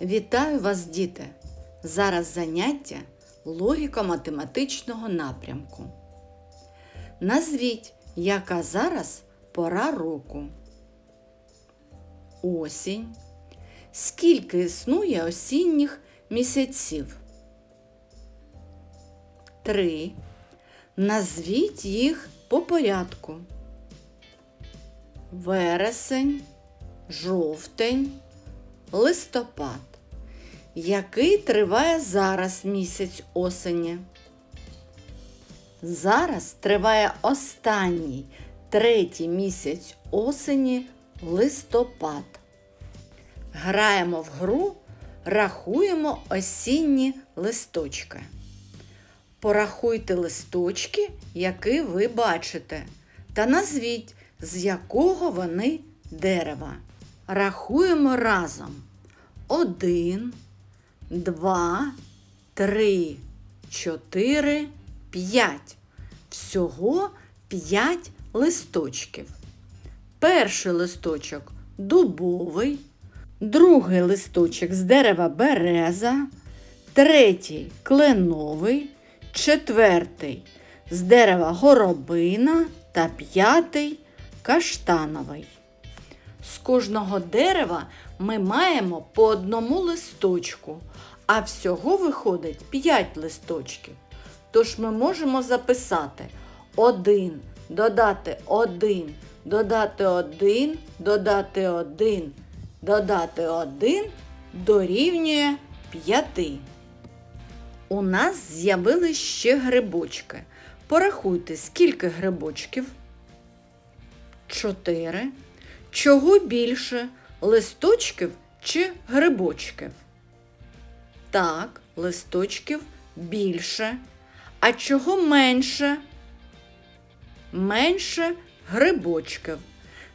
Вітаю вас, діти! Зараз заняття логіко-математичного напрямку. Назвіть, яка зараз пора року. Осінь. Скільки існує осінніх місяців? Три. Назвіть їх по порядку. Вересень, жовтень, листопад. Який триває зараз місяць осені? Зараз триває останній третій місяць осені листопад. Граємо в гру, рахуємо осінні листочки. Порахуйте листочки, які ви бачите, та назвіть, з якого вони дерева. Рахуємо разом. Один, два, три, чотири, п'ять. Всього п'ять листочків. Перший листочок дубовий, другий листочок з дерева береза, третій кленовий, четвертий з дерева горобина та п'ятий каштановий. З кожного дерева ми маємо по одному листочку, а всього виходить 5 листочків. Тож ми можемо записати 1, додати 1, додати 1, додати 1, додати 1 дорівнює 5. У нас з'явились ще грибочки. Порахуйте, скільки грибочків? 4. Чого більше листочків чи грибочків? Так, листочків більше. А чого менше? Менше грибочків.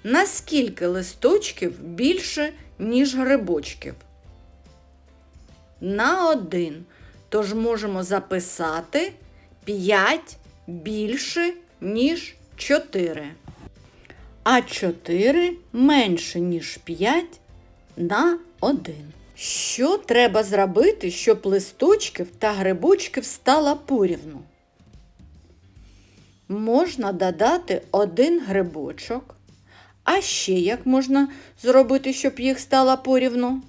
Наскільки листочків більше, ніж грибочків? На один. Тож можемо записати 5 більше, ніж 4 а 4 менше, ніж 5 на 1. Що треба зробити, щоб листочків та грибочків стало порівну? Можна додати один грибочок. А ще як можна зробити, щоб їх стало порівну?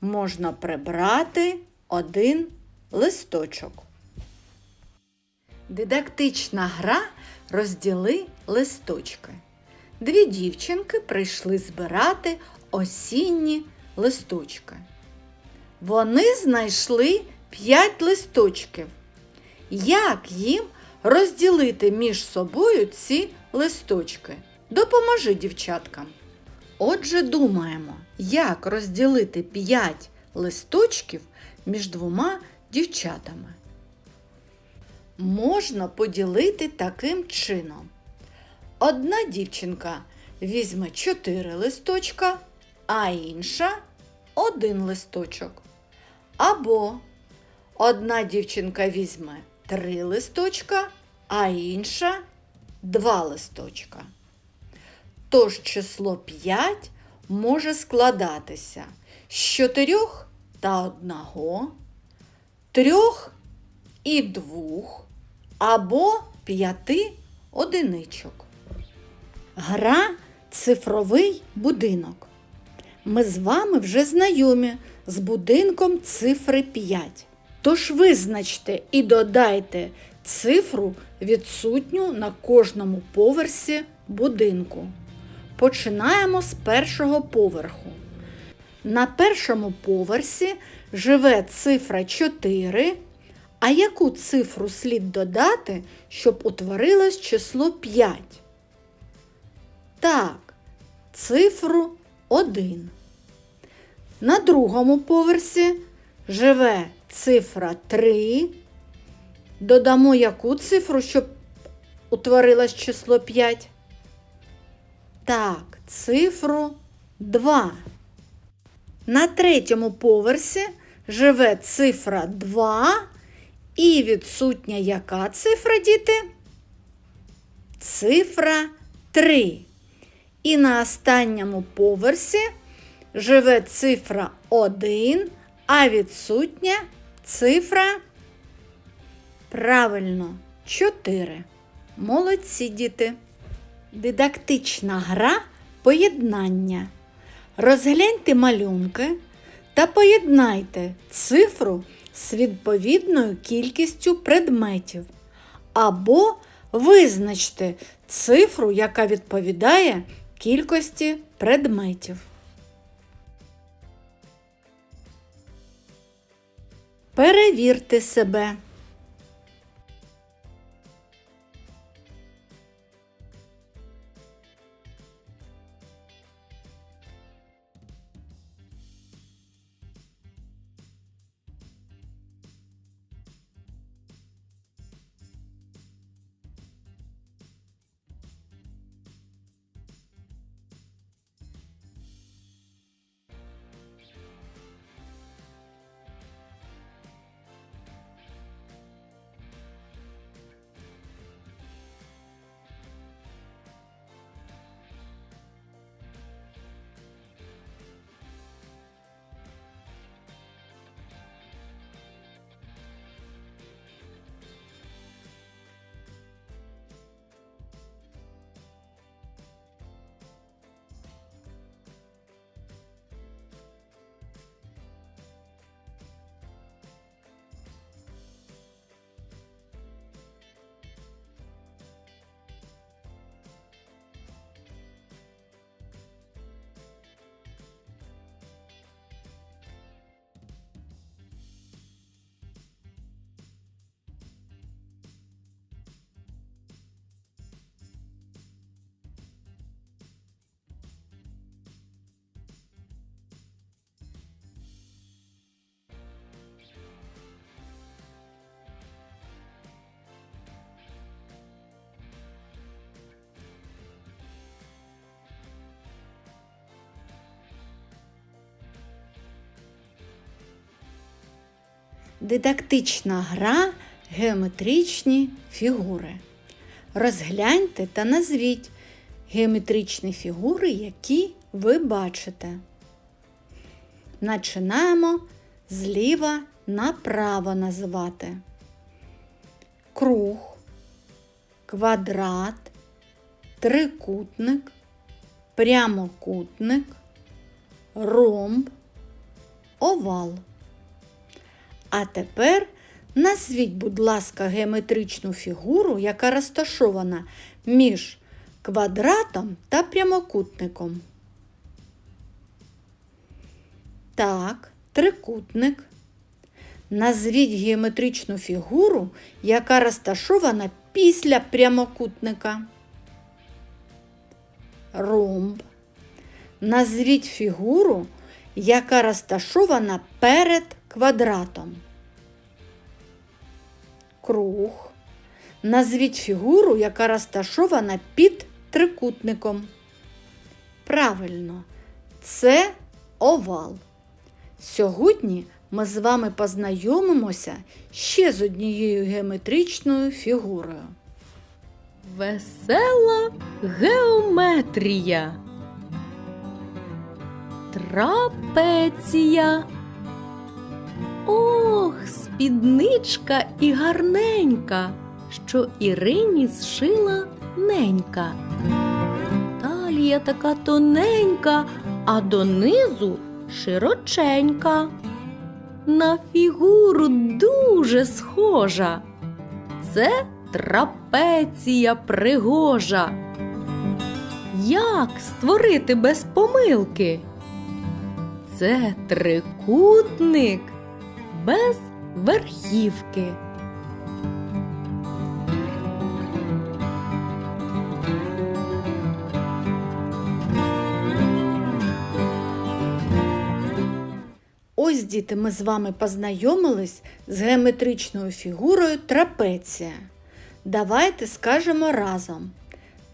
Можна прибрати один листочок. Дидактична гра розділи листочки. Дві дівчинки прийшли збирати осінні листочки. Вони знайшли п'ять листочків. Як їм розділити між собою ці листочки? Допоможи дівчаткам. Отже, думаємо, як розділити п'ять листочків між двома дівчатами. Можна поділити таким чином. Одна дівчинка візьме 4 листочка, а інша один листочок. Або одна дівчинка візьме 3 листочка, а інша 2 листочка. Тож число 5 може складатися з 4 та 1, 3 і 2 або 5 одиничок. Гра цифровий будинок. Ми з вами вже знайомі з будинком цифри 5. Тож визначте і додайте цифру відсутню на кожному поверсі будинку. Починаємо з першого поверху. На першому поверсі живе цифра 4. А яку цифру слід додати, щоб утворилось число 5? Так, цифру 1. На другому поверсі живе цифра 3. Додамо яку цифру, щоб утворилось число 5? Так, цифру 2. На третьому поверсі живе цифра 2. І відсутня яка цифра, діти? Цифра 3. І на останньому поверсі живе цифра 1, а відсутня цифра правильно 4. Молодці діти. Дидактична гра поєднання. Розгляньте малюнки та поєднайте цифру з відповідною кількістю предметів. Або визначте цифру, яка відповідає кількості предметів. Перевірте себе. Дидактична гра геометричні фігури. Розгляньте та назвіть геометричні фігури, які ви бачите. Починаємо зліва направо називати. Круг, квадрат, трикутник, прямокутник, ромб, овал. А тепер назвіть, будь ласка, геометричну фігуру, яка розташована між квадратом та прямокутником. Так, трикутник. Назвіть геометричну фігуру, яка розташована після прямокутника. Ромб. Назвіть фігуру, яка розташована перед квадратом. Круг. Назвіть фігуру, яка розташована під трикутником. Правильно, це овал. Сьогодні ми з вами познайомимося ще з однією геометричною фігурою. Весела геометрія. Трапеція. Ох, спідничка і гарненька, що Ірині зшила ненька. Талія така тоненька, а донизу широченька. На фігуру дуже схожа. Це трапеція пригожа. Як створити без помилки? Це трикутник без верхівки. Ось, діти, ми з вами познайомились з геометричною фігурою трапеція. Давайте скажемо разом.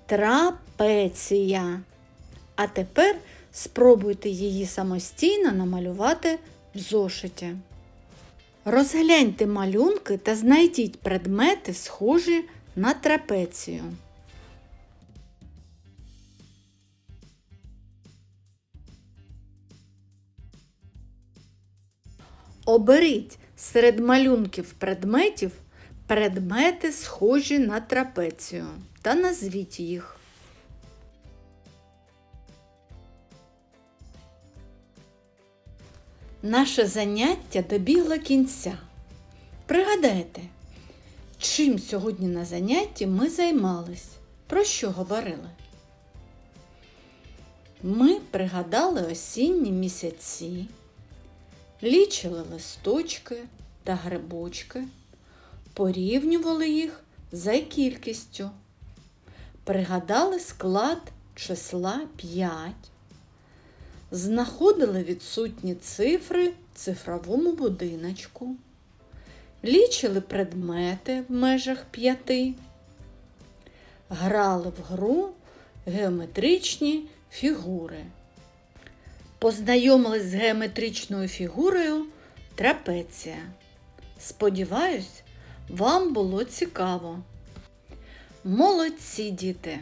Трапеція. А тепер спробуйте її самостійно намалювати в зошиті. Розгляньте малюнки та знайдіть предмети, схожі на трапецію. Оберіть серед малюнків предметів предмети, схожі на трапецію, та назвіть їх. Наше заняття добігло кінця. Пригадайте, чим сьогодні на занятті ми займались, про що говорили? Ми пригадали осінні місяці, лічили листочки та грибочки, порівнювали їх за кількістю, пригадали склад числа 5, знаходили відсутні цифри в цифровому будиночку, лічили предмети в межах п'яти, грали в гру геометричні фігури. Познайомились з геометричною фігурою трапеція. Сподіваюсь, вам було цікаво. Молодці, діти!